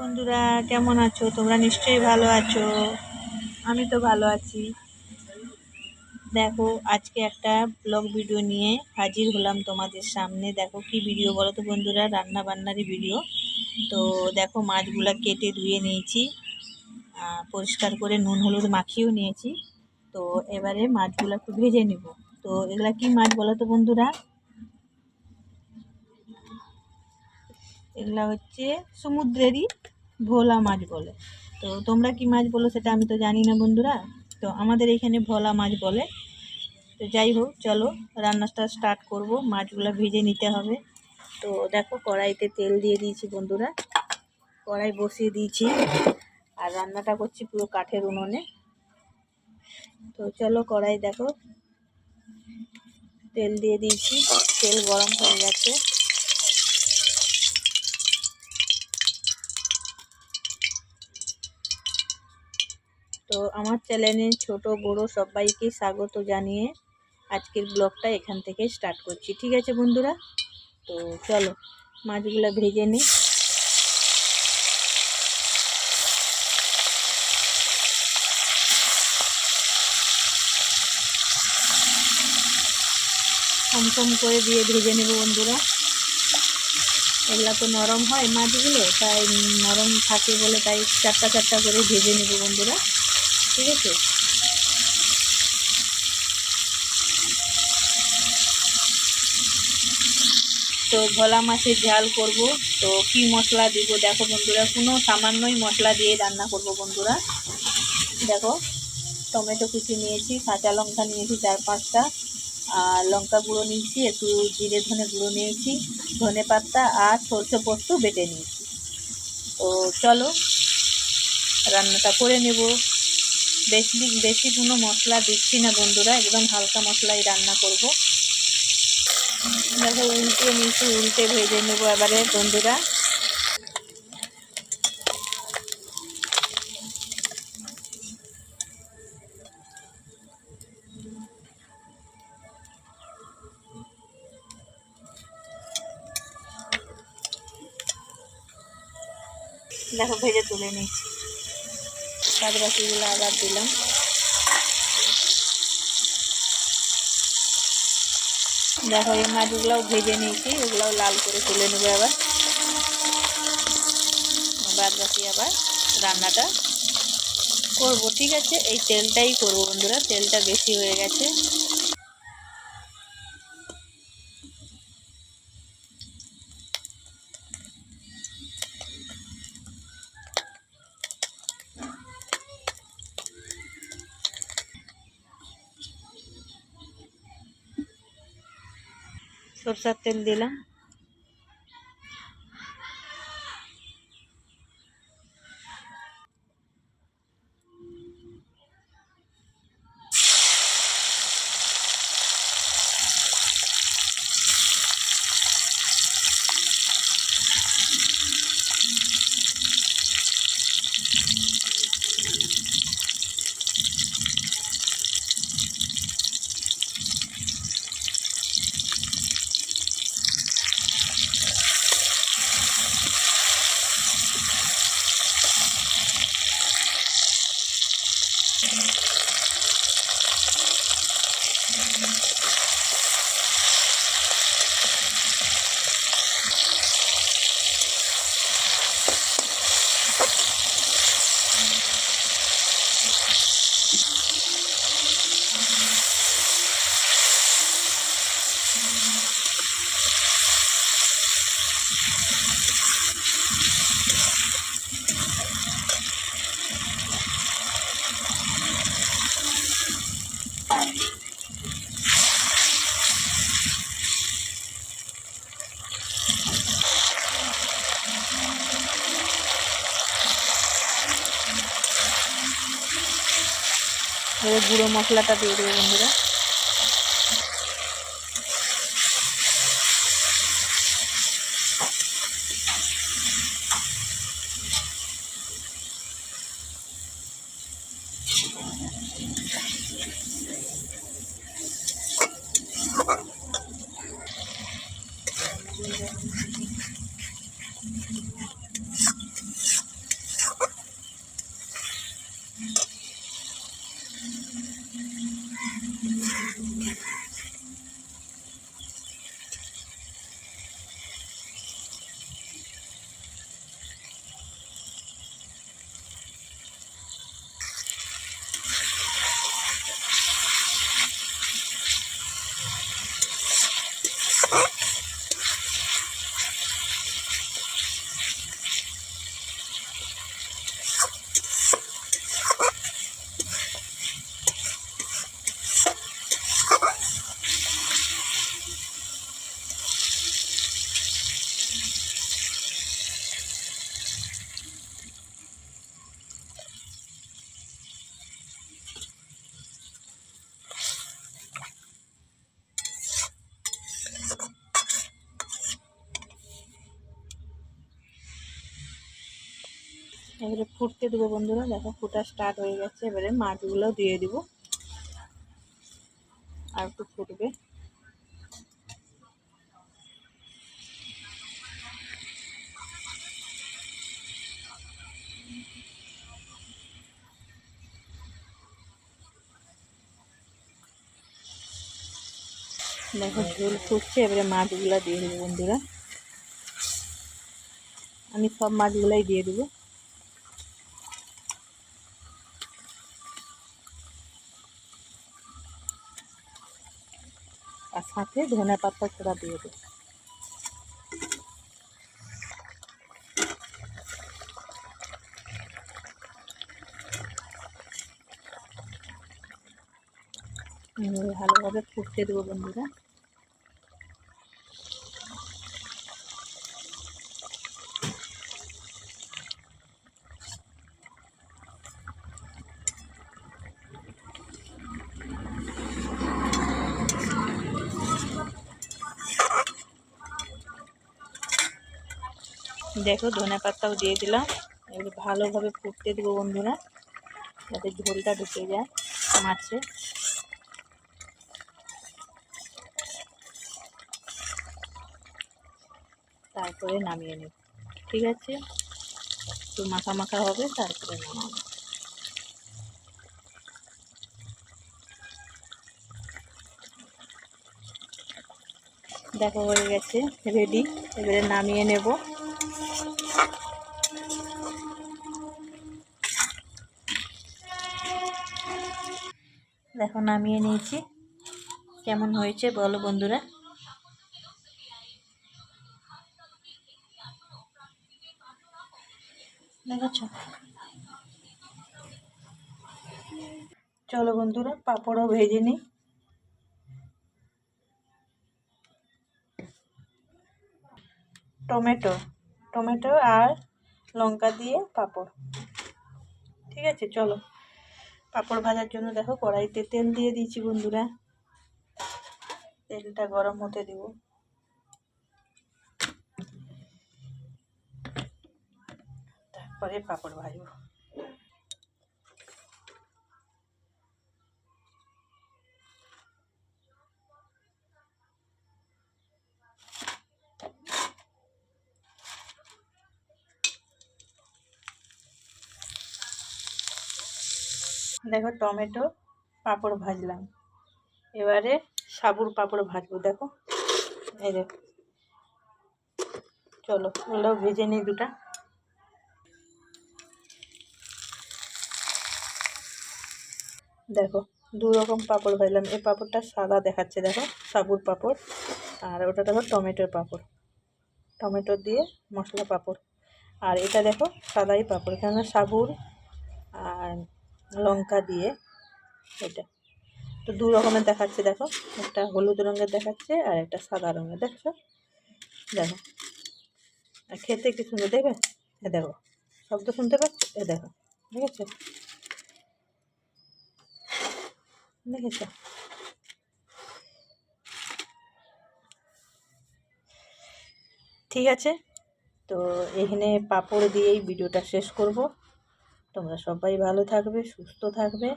বন্ধুরা, কেমন আছো? তোমরা নিশ্চয়ই ভালো আছো। আমি তো ভালো আছি। দেখো, আজকে একটা ব্লগ ভিডিও নিয়ে হাজির হলাম তোমাদের সামনে। দেখো কি ভিডিও বলো তো বন্ধুরা রান্না বান্নারই ভিডিও তো দেখো, মাছগুলা কেটে ধুয়ে নিয়েছি। পরিষ্কার করে নুন, হলুদ মাখিয়েও নিয়েছি। তো এবারে মাছগুলো একটু ভেজে নিব। তো এগুলা কি মাছ বলো তো বন্ধুরা? এগুলা হচ্ছে সমুদ্রেরই ভোলা মাছ বলে। তো তোমরা কি মাছ বলো সেটা আমি তো জানি না বন্ধুরা। তো আমাদের এখানে ভোলা মাছ বলে। তো যাই হোক, চলো রান্নাটা স্টার্ট করব। মাছগুলো ভেজে নিতে হবে। তো দেখো কড়াইতে তেল দিয়ে দিয়েছি বন্ধুরা। কড়াই বসিয়ে দিয়েছি। আর রান্নাটা করছি পুরো কাঠের উনুনে। তো চলো কড়াই দেখো। তেল দিয়ে দিয়েছি। তেল গরম হয়ে গেছে। তো আমার চ্যানেলে ছোট, বড় সবাইকে স্বাগত জানিয়ে আজকের ব্লগটা এখান থেকে স্টার্ট করছি। ঠিক আছে বন্ধুরা? তো চলো, মাছগুলো ভেজে নিই। কম করে দিয়ে ভেজে নেব বন্ধুরা। এগুলা তো নরম হয় মাছগুলো, তাই নরম থাকে বলে তাই চারটা চারটা করে ভেজে নেব বন্ধুরা। ঠিক আছে? তো ভোলা মাছের ঝাল করব। তো কি মশলা দিব? দেখো বন্ধুরা, কোনো সামান্যই মশলা দিয়ে রান্না করব বন্ধুরা। দেখো, টমেটো কুচি নিয়েছি, কাঁচা লঙ্কা নিয়েছি চার পাঁচটা। আর লঙ্কা গুঁড়ো নিয়েছি, একটু জিরে ধনে গুঁড়ো নিয়েছি, ধনে পাতা আর সরষে পোস্ত বেটে নিয়েছি। তো চলো, রান্নাটা করে নেব। বেশি বেশি কোনো মশলা দিচ্ছি না বন্ধুরা, একদম হালকা মশলাই রান্না করব। দেখো উল্টে নিচে উল্টে ভেজে নেব এবারে বন্ধুরা। দেখো ভেজে তুলে নিচ্ছি। বাদ বাকিগুলো আবার দিলাম। দেখো, এই মাছগুলোও ভেজে নিয়েছি ওগুলোও লাল করে তুলে নেব আবার। বাদ বাকি আবার রান্নাটা করব। ঠিক আছে, এই তেলটাই করব বন্ধুরা, তেলটা বেশি হয়ে গেছে। সরষার তেল দিলাম এবার গুঁড়ো মশলাটা দিয়ে দেবো বন্ধুরা। Obrigada. এবারে ফুটতে দেবো বন্ধুরা, দেখো ফুটা স্টার্ট হয়ে গেছে, এবারে মাছগুলো দিয়ে দিব। আর একটু ফুটবে। দেখো ঝোল ফুটছে, এবারে মাছগুলো দিয়ে দেবো বন্ধুরা। আমি সব মাছগুলাই দিয়ে দেবো। আর সাথে ধনে পাতা ছোড়া দিয়ে দেব। ভালোভাবে ফুটতে দেবো বন্ধুরা। দেখো ধনে পাতাও দিয়ে দিলাম। এবারে ভালোভাবে ফুটতে দেবো বন্ধুরা, যাতে ঝোলটা ঢুকে যায় মাছে। তারপরে নামিয়ে নেব, ঠিক আছে? একটু মাখা মাখা হবে, তারপরে নামাবো। দেখো হয়ে গেছে রেডি এবারে নামিয়ে নেব। দেখো নামিয়ে নিয়েছি। কেমন হয়েছে বলো বন্ধুরা? চলো বন্ধুরা, পাঁপড়ও ভেজে নিই। টমেটো টমেটো আর লঙ্কা দিয়ে পাঁপড়। ঠিক আছে, চলো। পাঁপড় ভাজার জন্য দেখো কড়াইতে তেল দিয়ে দিয়েছি বন্ধুরা। তেলটা গরম হতে দেব। তারপরে পাপড় ভাজবো। দেখো টমেটো পাঁপড় ভাজলাম। এবারে সাবুর পাঁপড় ভাজবো, দেখো। এই দেখো চলো ওগুলোও ভেজে নিই দুটা। দেখো, দু রকম পাঁপড় ভাজলাম। এই পাঁপড়টা সাদা দেখাচ্ছে, দেখো, সাবুর পাঁপড়। আর ওটা দেখো টমেটোর পাঁপড়। টমেটো দিয়ে মশলা পাঁপড়। আর এটা দেখো সাদাই পাঁপড় এখানে সাবুর আর লঙ্কা দিয়ে, এটা। তো দু রকমের দেখাচ্ছে, দেখো। একটা হলুদ রঙের দেখাচ্ছে আর একটা সাদা রঙের, দেখছ? দেখো। আর খেতে কি সুন্দর, দেখবে? এ দেখো। শব্দ শুনতে পাচ্ছ? এ দেখো। দেখেছ? দেখেছ? ঠিক আছে। তো এখানে পাঁপড় দিয়েই ভিডিওটা শেষ করব। তোমরা সবাই ভালো থাকবে, সুস্থ থাকবে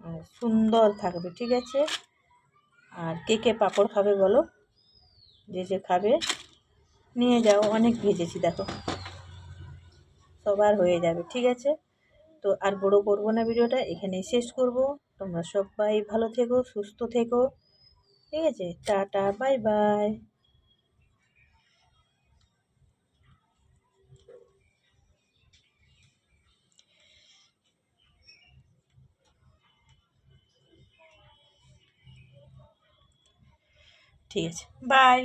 আর সুন্দর থাকবে, ঠিক আছে? আর কে কে পাঁপড় খাবে বলো? যে যে খাবে, নিয়ে যাও, অনেক ভেজেছি, দেখো। সবার হয়ে যাবে, ঠিক আছে? তো আর বড় করব না ভিডিওটা, এখানেই শেষ করব। তোমরা সবাই ভালো থেকো, সুস্থ থেকো, ঠিক আছে? Tata, bye bye. ঠিক আছে। বাই